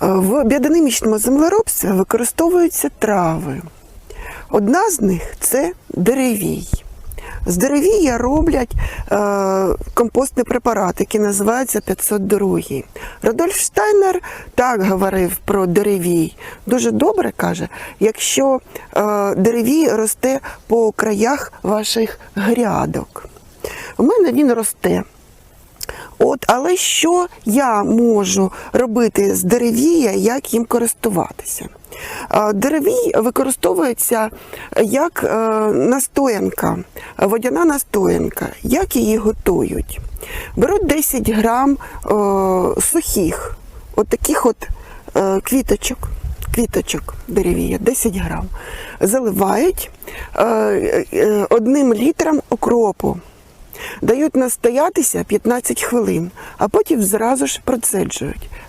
В біодинамічному землеробстві використовуються трави. Одна з них це деревій. З деревія роблять е, компостний препарат, який називається 502. Радольф Штайнер так говорив про деревій. Дуже добре каже, якщо е, деревій росте по краях ваших грядок. У мене він росте. Але що я можу робити з деревія, як їм користуватися? Деревій використовується як е, настоянка, водяна настоянка. Як її готують? Беруть 10 грам е, сухих, от таких от е, квіточок, квіточок деревія, 10 грам. Заливають е, е, одним літром окропу. Дають настоятися 15 хвилин, а потім зразу ж процеджують.